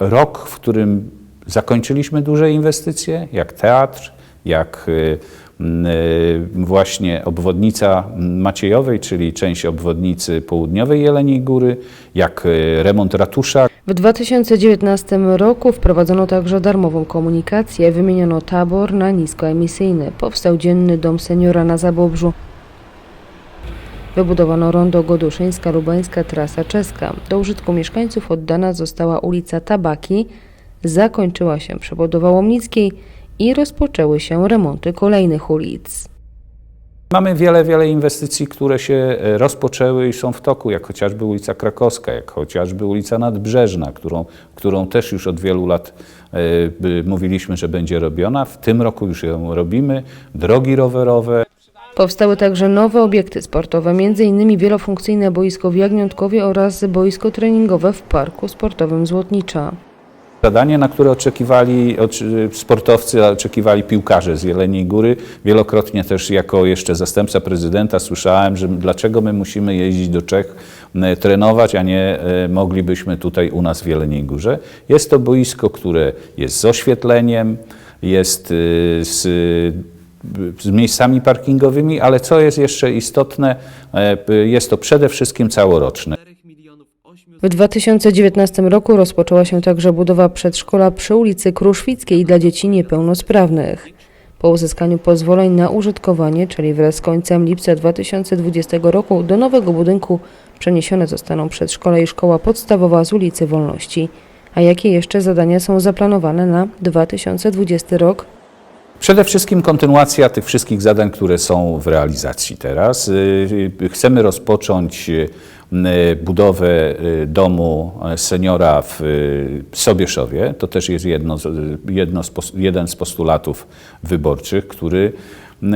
rok, w którym zakończyliśmy duże inwestycje, jak teatr, jak y, y, właśnie obwodnica Maciejowej, czyli część obwodnicy południowej Jeleniej Góry, jak y, remont ratusza, W 2019 roku wprowadzono także darmową komunikację, wymieniono tabor na niskoemisyjny. Powstał dzienny dom seniora na Zabobrzu. Wybudowano rondo Goduszyńska, Lubańska, trasa czeska. Do użytku mieszkańców oddana została ulica Tabaki, zakończyła się przebudowa Łomnickiej i rozpoczęły się remonty kolejnych ulic. Mamy wiele, wiele inwestycji, które się e, rozpoczęły i są w toku, jak chociażby ulica Krakowska, jak chociażby ulica Nadbrzeżna, którą, którą też już od wielu lat by- mówiliśmy, że będzie robiona. W tym roku już ją robimy. Drogi rowerowe. Powstały także nowe obiekty sportowe, m.in. wielofunkcyjne boisko w Jagniątkowie oraz boisko treningowe w Parku Sportowym Złotnicza. Zadanie, na które oczekiwali sportowcy, oczekiwali piłkarze z Jeleniej Góry. Wielokrotnie też jako jeszcze zastępca prezydenta słyszałem, że dlaczego my musimy jeździć do Czech trenować, a nie e, moglibyśmy tutaj u nas w Jeleniej Górze. Jest to boisko, które jest z oświetleniem, jest y, z, z miejscami parkingowymi, ale co jest jeszcze istotne, e, jest to przede wszystkim całoroczne. W 2019 roku rozpoczęła się także budowa przedszkola przy ulicy Kruszwickiej dla dzieci niepełnosprawnych. Po uzyskaniu pozwoleń na użytkowanie, czyli wraz z końcem lipca 2020 roku, do nowego budynku przeniesione zostaną przedszkola i szkoła podstawowa z ulicy Wolności. A jakie jeszcze zadania są zaplanowane na 2020 rok? Przede wszystkim kontynuacja tych wszystkich zadań, które są w realizacji teraz. Y, y, Chcemy rozpocząć y, budowę domu seniora w Sobieszowie. To też jest jedno, jedno jeden z postulatów wyborczych, który,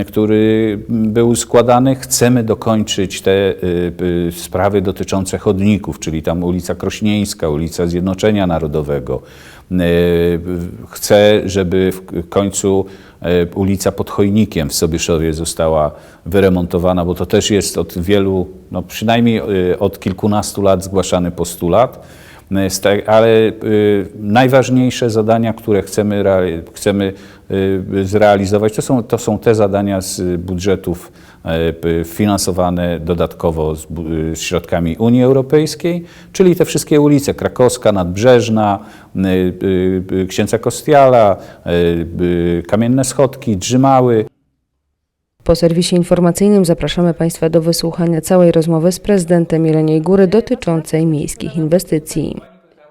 który był składany. Chcemy dokończyć te sprawy dotyczące chodników, czyli tam ulica Krośnieńska, ulica Zjednoczenia Narodowego. Chcę, żeby w końcu ulica pod Chojnikiem w Sobieszowie została wyremontowana, bo to też jest od wielu, no przynajmniej e, od kilkunastu lat zgłaszany postulat. E, Ale e, najważniejsze zadania, które chcemy, chcemy e, zrealizować, to są, to są te zadania z budżetów e, finansowane dodatkowo z, z środkami Unii Europejskiej, czyli te wszystkie ulice Krakowska, Nadbrzeżna, y, y, y, Księcia Kostiala, y, y, Kamienne Schodki, Drzymały. Po serwisie informacyjnym zapraszamy Państwa do wysłuchania całej rozmowy z prezydentem Jeleniej Góry dotyczącej miejskich inwestycji.